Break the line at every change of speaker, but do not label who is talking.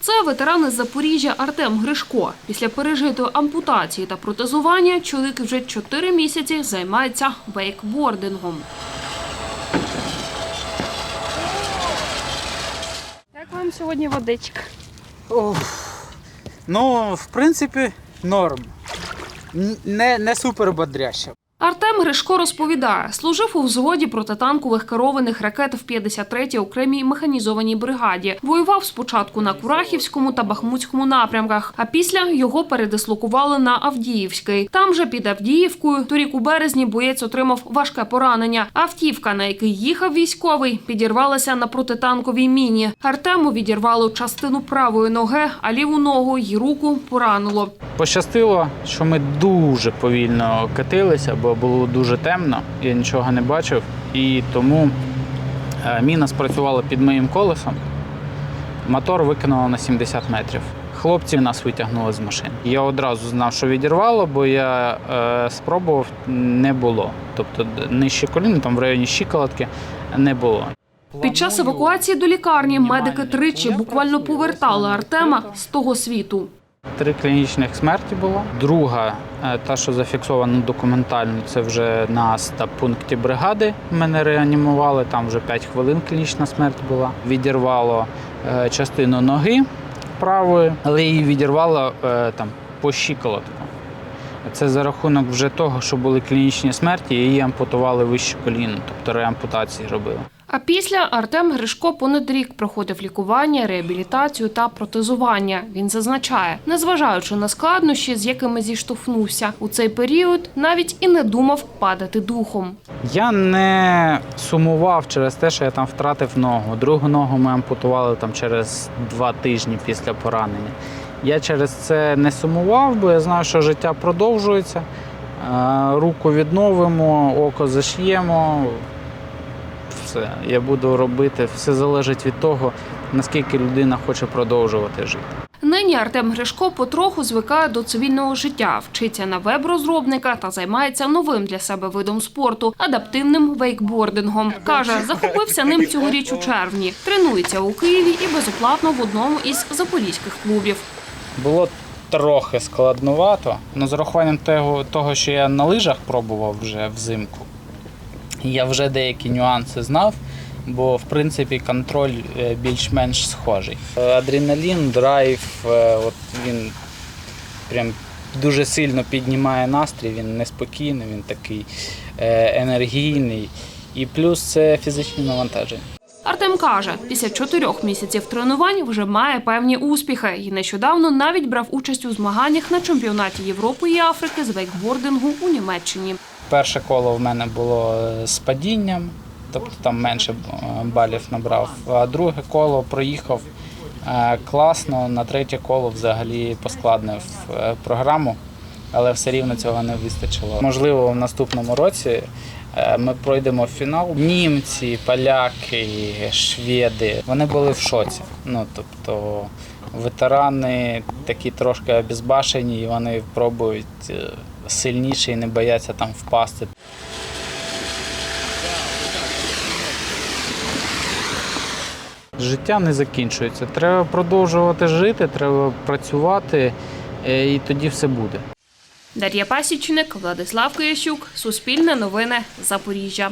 Це ветеран із Запоріжжя Артем Гришко. Після пережитої ампутації та протезування чоловік вже 4 місяці займається вейкбордингом.
Як вам сьогодні водичка?
Ох, ну, в принципі, норм. Не, не супер бодряще.
Артем Гришко розповідає, служив у взводі протитанкових керованих ракет в 53-й окремій механізованій бригаді. Воював спочатку на Курахівському та Бахмутському напрямках, а після його передислокували на Авдіївський. Там же під Авдіївкою торік у березні боєць отримав важке поранення. Автівка, на який їхав військовий, підірвалася на протитанковій міні. Артему відірвало частину правої ноги, а ліву ногу й руку поранило.
Пощастило, що ми дуже повільно катилися, бо було дуже темно, я нічого не бачив. І тому е, міна спрацювала під моїм колесом. Мотор викинуло на 70 метрів. Хлопці нас витягнули з машини. Я одразу знав, що відірвало, бо я е, спробував, не було. Тобто нижче коліна, там в районі щиколотки, не було.
Під час евакуації до лікарні медики тричі буквально повертали Артема з того світу.
Три клінічних смерті було. Друга, е, та, що зафіксована документально, це вже на стаб-пункті бригади. Мене реанімували. Там вже 5 хвилин клінічна смерть була. Відірвало е, частину ноги правої, але її відірвало е, там по щиколотку. Це за рахунок вже того, що були клінічні смерті, її ампутували вище коліно, тобто реампутації робили.
А після Артем Гришко понад рік проходив лікування, реабілітацію та протезування. Він зазначає, незважаючи на складнощі, з якими зіштовхнувся у цей період, навіть і не думав падати духом.
Я не сумував через те, що я там втратив ногу. Другу ногу ми ампутували там через два тижні після поранення. Я через це не сумував, бо я знаю, що життя продовжується. Е, Руку відновимо, око заш'ємо. Все, я буду робити. Все залежить від того, наскільки людина хоче продовжувати жити.
Нині Артем Гришко потроху звикає до цивільного життя, вчиться на веб-розробника та займається новим для себе видом спорту адаптивним вейкбордингом. каже, захопився ним цьогоріч у червні. Тренується у Києві і безоплатно в одному із запорізьких клубів.
Було трохи складновато, але з урахуванням того, того, що я на лижах пробував вже взимку, я вже деякі нюанси знав, бо в принципі контроль е, більш-менш схожий. Адреналін, драйв, е, от він прям дуже сильно піднімає настрій, він неспокійний, він такий е, енергійний. І плюс це фізичні навантаження.
Артем каже, після чотирьох місяців тренувань вже має певні успіхи і нещодавно навіть брав участь у змаганнях на чемпіонаті Європи і Африки з вейкбордингу у Німеччині.
Перше коло в мене було е, з падінням, тобто там менше е, балів набрав. А друге коло проїхав е, класно. На третє коло взагалі поскладнив програму, але все рівно цього не вистачило. Можливо, в наступному році ми пройдемо фінал. Німці, поляки, шведи вони були в шоці. Ну тобто ветерани такі трошки обезбашені, і вони пробують сильніше і не бояться там впасти. Життя не закінчується. Треба продовжувати жити, треба працювати, е, і тоді все буде.
Дар'я Пасічник, Владислав Киящук, Суспільне новини, Запоріжжя.